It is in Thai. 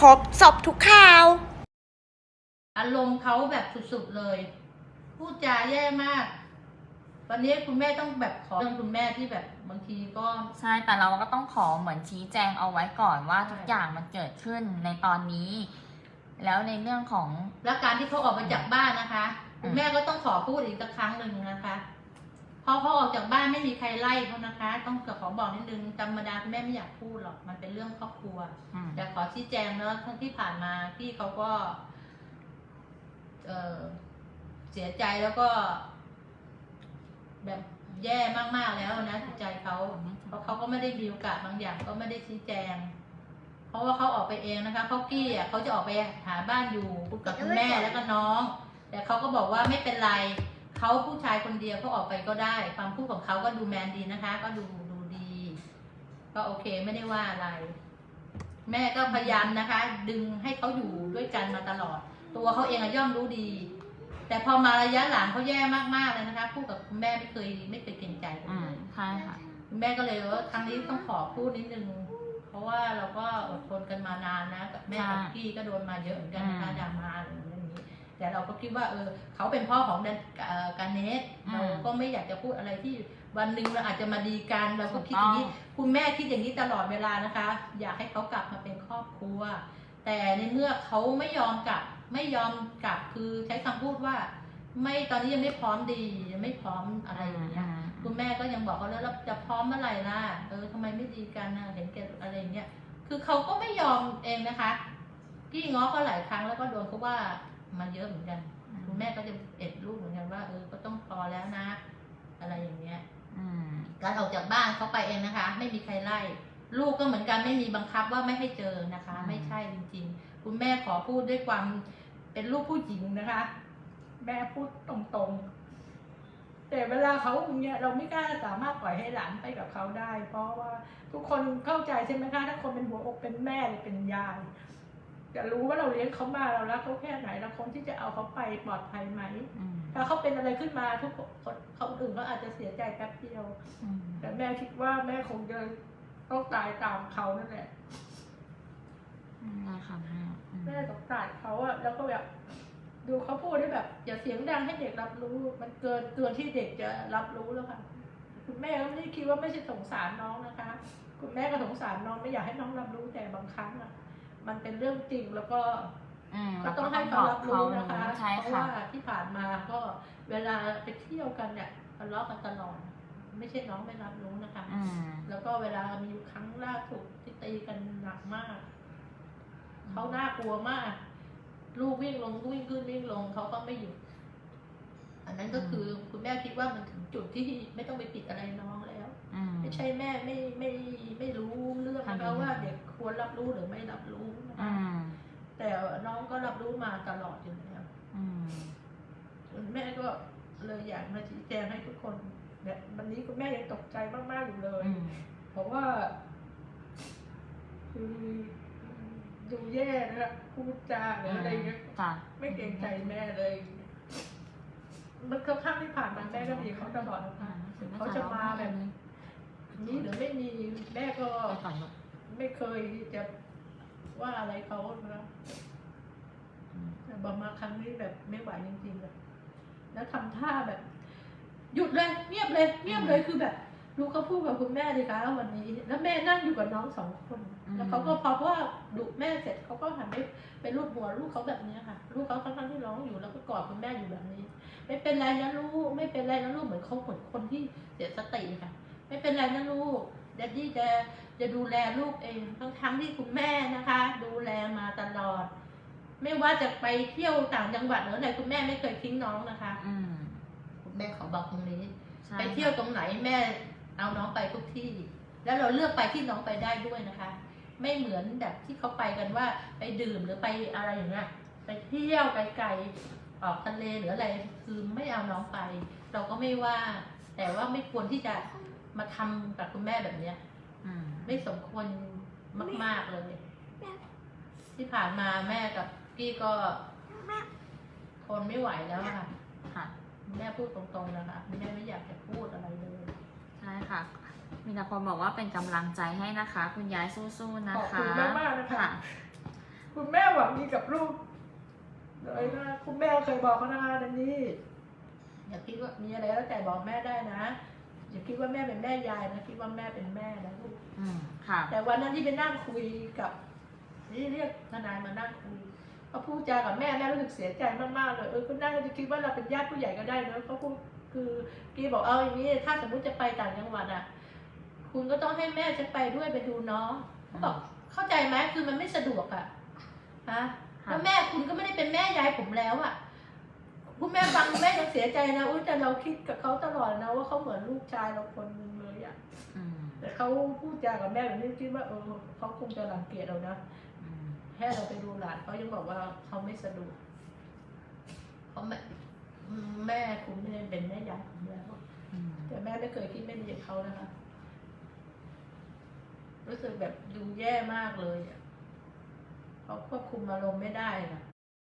ครบสอบทุกข่าว อารมณ์เขาแบบสุดๆเลย พูดจาแย่มาก วันนี้คุณแม่ต้องแบบขอเรื่องคุณแม่ที่แบบบางทีก็ ใช่แต่เราก็ต้องขอเหมือนชี้แจงเอาไว้ก่อนว่าใช่ทุกอย่างมันเกิดขึ้นในตอนนี้ แล้วในเรื่องของ แล้วการที่เขาออกมาจากบ้านนะคะอืมคุณแม่ก็ต้องขอพูดอีกสักครั้งหนึ่งนะคะเพราะเขาออกจากบ้านไม่มีใครไล่เขานะคะ ต้องขอบอกนิดนึงธรรมดาคุณแม่ไม่อยากพูดหรอกมันเป็นเรื่องครอบครัวอืมแต่ขอชี้แจงเนอะทั้งที่ผ่านมาพี่เขาก็ เออเสียใจแล้วก็ แบบแย่มากๆแล้วนะจิตใจเขาเพราะเขาก็ไม่ได้มีโอกาสบางอย่าง ก็ไม่ได้ชี้แจง เพราะว่าเขาออกไปเองนะคะเขากี้อะเขาจะออกไปหาบ้านอยู่กับคุณแม่แล้วก็น้อง แต่เขาก็บอกว่าไม่เป็นไร เขาผู้ชายคนเดียวเขาออกไปก็ได้ความพูดของเขาก็ดูแมนดีนะคะ ก็ดูดูดี ก็โอเคไม่ได้ว่าอะไร แม่ก็พยายามนะคะ ดึงให้เขาอยู่ด้วยกันมาตลอด ตัวเขาเองอะย่อมรู้ดี แต่พอมาระยะหลังเขาแย่มากๆเลยนะคะพูดกับคุณแม่ไม่เคยไม่เคยเกรงใจเลยอืมใช่ค่ะคุณแม่ก็เลยว่าครั้งนี้ต้องขอพูดนิดนึงเพราะว่าเราก็อดทนกันมานานนะกับแม่ใช่กับพี่ก็โดนมาเยอะเหมือนกันนะคะอืมดราม่าอะไรอย่างนี้ แต่เราก็คิดว่าเออเขาเป็นพ่อของดันเอ่อการเนสอืมเราก็ไม่อยากจะพูดอะไรที่วันหนึ่งเราอาจจะมาดีกัน เราก็ถูกคิดอย่างนี้ต้องคุณแม่คิดอย่างนี้ตลอดเวลานะคะ อยากให้เขากลับมาเป็นครอบครัว แต่ในเมื่อเขาไม่ยอมกลับ ไม่ยอมกลับคือใช้คำพูดว่า ไม่ตอนนี้ยังไม่พร้อมดียังไม่พร้อมอะไรอย่างเงี้ยคุณแม่ก็ยังบอกเขาแล้วเราจะพร้อมเมื่อไหร่ล่ะเออทำไมไม่ดีกันนะเห็นแก่อะไรเงี้ยคือเขาก็ไม่ยอมเองนะคะพี่ง้อก็หลายครั้งแล้วก็โดนเขาว่า มาเยอะเหมือนกัน คุณแม่ก็จะเอ็ดลูกเหมือนกันว่าเออก็ต้องพอแล้วนะ อะไรอย่างเงี้ยอืมการออกจากบ้านเขาไปเองนะคะ ไม่มีใครไล่ ลูกก็เหมือนกันไม่มีบังคับว่าไม่ให้เจอนะคะอืมไม่ใช่จริง ๆ คุณแม่ขอพูดด้วยความเป็นลูกผู้หญิงนะคะ แม่พูดตรงๆ แต่เวลาเขาอย่างเงี้ยเราไม่กล้าสามารถปล่อยให้หลานไปกับเขาได้ เพราะว่าทุกคนเข้าใจใช่ไหมคะถ้าคนเป็นหัวอกเป็นแม่หรือเป็นยาย จะรู้ว่าเราเลี้ยงเขามาเรารักเขาแค่ไหนเราคนที่จะเอาเขาไปปลอดภัยไหมอืมถ้าเขาเป็นอะไรขึ้นมาทุกคนเขาอื่นเขาอาจจะเสียใจแป๊บเดียวอืมแต่แม่คิดว่าแม่คงจะต้องตายตามเขานั่นแหละได้ค่ะแม่อืมแม่สงสารเขาอะแล้วก็แบบ ดูเขาพูดได้แบบ อย่าเสียงดังให้เด็กรับรู้ มันเกินเกินที่เด็กจะรับรู้แล้วค่ะคุณแม่ก็ไม่ได้คิดว่าไม่ใช่สงสารน้องนะคะ คุณแม่ก็สงสารน้องไม่อยากให้น้องรับรู้แต่บางครั้งอะ มันเป็นเรื่องจริงแล้วก็อืมก็ต้องให้เขารับรู้นะคะใช่เพราะค่ะว่าที่ผ่านมาก็เวลาไปเที่ยวกันเนี่ยทะเลาะกันตลอดไม่ใช่น้องไม่รับรู้นะคะอืมแล้วก็เวลามีอยู่ครั้งล่าสุดที่ตีกันหนักมากเขาน่ากลัวมาก ลูกวิ่งลงวิ่งขึ้นวิ่งลงเขาก็ไม่หยุด อันนั้นก็คือคุณแม่คิดว่ามันถึงจุดที่ไม่ต้องไปปิดอะไรน้องแล้วอืมไม่ใช่แม่ไม่ไม่ไม่รู้เรื่องนะค่ะคะว่าเด็กควรรับรู้หรือไม่รับรู้นะอืคะมแต่น้องก็รับรู้มาตลอดอยู่แล้วอืมคุณแม่ก็เลยอยากมาชี้แจงให้ทุกคนแบบวันนี้คุณแม่ยังตกใจมากๆอยู่เลยอืมเพราะว่าคือดูแย่นะพูดจาหรืออะไรเงี้ยจ้ะไม่เกรงใจแม่เลย มันค่อนข้างที่ผ่านมาแม่ก็มีเขาตลอดนะคะเขาจะมาแบบนี้หรือไม่มีแม่ก็ไม่เคยจะว่าอะไรเขานะแต่บอกมาครั้งนี้แบบไม่ไหวจริงๆแบบแล้วทำท่าแบบ หยุดเลย เงียบเลย เงียบเลยคือแบบ ลูกเขาพูดกับคุณแม่เลยคะวันนี้ แล้วแม่นั่งอยู่กับน้องสองคน แล้วเขาก็พอว่าดุแม่เสร็จเขาก็หันไปไปรูปหัวลูกเขาแบบนี้ค่ะ ลูกเขาทั้งๆที่ร้องอยู่แล้วก็กอดคุณแม่อยู่แบบนี้ ไม่เป็นไรนะลูก ไม่เป็นไรนะลูกเหมือนเขาเหมือนคนที่เสียสติค่ะ ไม่เป็นไรนะลูกแดดดี้จะจะดูแลลูกเองทั้งทั้งๆที่คุณแม่นะคะ ดูแลมาตลอด ไม่ว่าจะไปเที่ยวต่างจังหวัดหรืออะไรคุณแม่ไม่เคยทิ้งน้องนะคะ อืมคุณแม่ขอบอกตรงนี้ใช่ไปเที่ยวตรงไหนแม่ เอาน้องไปทุกที่ แล้วเราเลือกไปที่น้องไปได้ด้วยนะคะ ไม่เหมือนแบบที่เขาไปกันว่าไปดื่มหรือไปอะไรอย่างเงี้ยไปเที่ยวไกลๆออกทะเลหรืออะไรคือไม่เอาน้องไป เราก็ไม่ว่า แต่ว่าไม่ควรที่จะมาทำกับคุณแม่แบบเนี้ยอืมไม่สมควรมาก ๆเลย ที่ผ่านมาแม่กับพี่ก็ทนไม่ไหวแล้วอะค่ะ ค่ะ แม่พูดตรงๆนะคะแม่ไม่อยากจะพูดอะไรเลย ใช่ค่ะ มีแต่คนบอกว่าเป็นกำลังใจให้นะคะ คุณยายสู้ๆนะขอบคะคุณมากๆนะคะค่ะคุคุณแม่หวังดีกับลูกเลยนะคุณแม่เคยบอกเขานะคะนันนี่อย่าคิดว่ามีอะไรแล้วแต่บอกแม่ได้นะอย่าคิดว่าแม่เป็นแม่ยายนะคิดว่าแม่เป็นแม่นะลูกอืมค่ะ แต่วันนั้นที่ไปนั่งคุยกับนี่เรียกทนายมานั่งคุยเขาพูดจากับแม่แม่รู้สึกเสียใจมากๆเลยเออก็นั่งก็จะคิดว่าเราเป็นญาติผู้ใหญ่ก็ได้เนอะเขาพูดคือกีบอกเอาอย่างนี้ถ้าสมมุติจะไปต่างจังหวัดอะ คุณก็ต้องให้แม่จะไปด้วยไปดูน้องเขาบอกเข้าใจไหมคือมันไม่สะดวกอะฮะค่ะแล้วแม่คุณก็ไม่ได้เป็นแม่ยายผมแล้วอะคุณแม่ฟังแม่ยังเสียใจนะอุ้ยแต่เราคิดกับเขาตลอดนะว่าเขาเหมือนลูกชายเราคนหนึงเลยอะอืมแต่เขาพูดจากับแม่แบบนี้คิดว่าเออเขาคงจะรังเกียจเรานะอืมแค่เราไปดูหลานเขายังบอกว่าเขาไม่สะดวกเขาแม่แม่คุณไม่ได้เป็นแม่ยายผมแล้วอืมแต่แม่ไม่เคยคิดไม่ดีกับเขานะคะ รู้สึกแบบดูแย่มากเลยอะเขาควบคุมอารมณ์ไม่ได้นะ